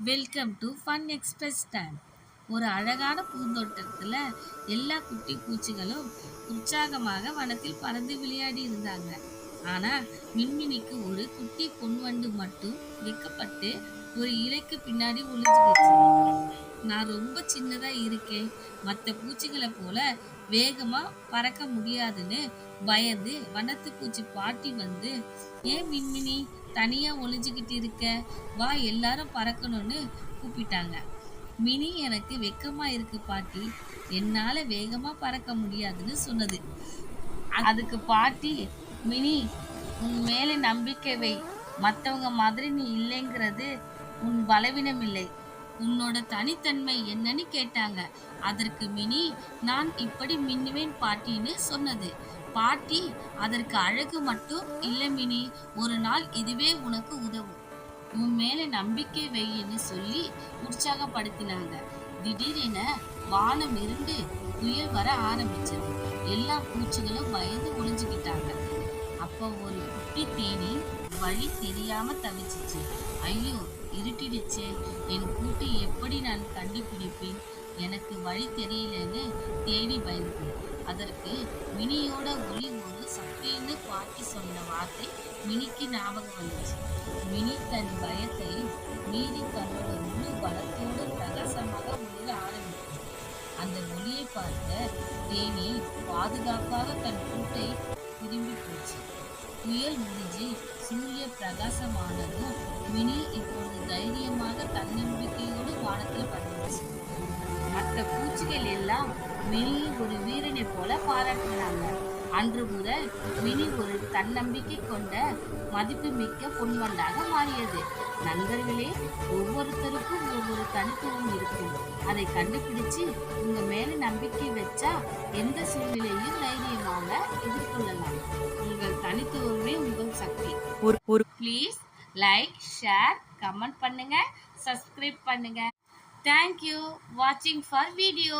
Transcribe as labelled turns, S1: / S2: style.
S1: Welcome to fun express time ஒரு அழகான பூந்தோட்டத்தில் எல்லா குட்டி பூச்சிகளும் உற்சாகமாக வனத்தில் பறந்து விளையாடி இருந்தாங்க. ஆனால் மின்மினிக்கு ஒரு குட்டி பொன்வண்டு மட்டும் வைக்கப்பட்டு ஒரு இலைக்கு பின்னாடி ஒளிஞ்சுக்கிச்சு நான் ரொம்ப சின்னதா இருக்கேன். மற்ற பூச்சிகளை போல வேகமா பறக்க முடியாதுன்னு பயந்து வனத்து பூச்சி பாட்டி வந்து ஏன் மின்மினி தனியாக ஒளிஞ்சுக்கிட்டு இருக்க வா எல்லாரும் பறக்கணும்னு கூப்பிட்டாங்க. மினி எனக்கு வெக்கமா இருக்கு பாட்டி. என்னால வேகமா பறக்க முடியாதுன்னு சொன்னது. அதுக்கு பாட்டி மினி உன் மேலே நம்பிக்கை வை. மற்றவங்க மாதிரி நீ இல்லைங்கிறது உன் பலவீனம் இல்லை உன்னோட தனித்தன்மை என்னன்னு கேட்டாங்க. அதற்கு மினி நான் இப்படி மின்னுவேன் பாட்டின்னு சொன்னது. பாட்டி அதற்கு அழகு மட்டும் இல்லை மினி ஒரு நாள் இதுவே உனக்கு உதவும். உன் மேல நம்பிக்கை வெயின்னு சொல்லி உற்சாகப்படுத்தினாங்க. திடீரென வானம் இருந்து புயல் வர ஆரம்பிச்சது. எல்லா பூச்சிகளும் பயந்து ஒளிஞ்சுக்கிட்டாங்க. அப்போ ஒரு குட்டி தேனி வழி தெரியாம தவிச்சிச்சு. ஐயோ இருட்டிடுச்சே. என் கூட்டை எப்படி நான் கண்டுபிடிப்பேன்? எனக்கு வழி தெரியலன்னு தேடி பயந்து. அதற்கு மினியோட ஒளி ஒரு சக்தின்னு பாட்டி சொன்ன வார்த்தை மினிக்கு ஞாபகம் வந்துச்சு. மினி தன் பயத்தை மீறி தன்னோட முழு பலத்தோடு பிரகாசமாக உள்ள ஆரம்பித்தது. அந்த ஒளியை பார்த்த தேனி பாதுகாப்பாக தன் கூட்டை திரும்பி போச்சு. புயல் முடிஞ்சு சூரிய பிரகாசமானதும் மினி இப்பொழுது தைரியமாக தன்னம்பிக்கையோடு வானத்தில் பறந்துச்சு மற்ற பூச்சிகள் எல்லாம் மினியை ஒரு வீரனை போல பாராட்டினாங்க அன்று முதல் மினி ஒரு தன்னம்பிக்கை கொண்ட மதிப்புமிக்க பொன்வண்டாக மாறியது. நண்பர்களே ஒவ்வொருத்தருக்கும் ஒவ்வொரு தனித்துவம் இருக்கும். அதை கண்டுபிடிச்சு உங்க மேல நம்பிக்கை வச்சா எந்த சூழ்நிலையும் தைரியமாக எதிர்கொள்ளலாம். உங்கள் தனித்துவமே உங்கள் சக்தி.
S2: ஒரு ஒரு
S1: ப்ளீஸ் லைக் ஷேர் கமெண்ட் பண்ணுங்க சப்ஸ்கிரைப் பண்ணுங்க. தேங்க்யூ வாட்சிங் ஃபார் வீடியோ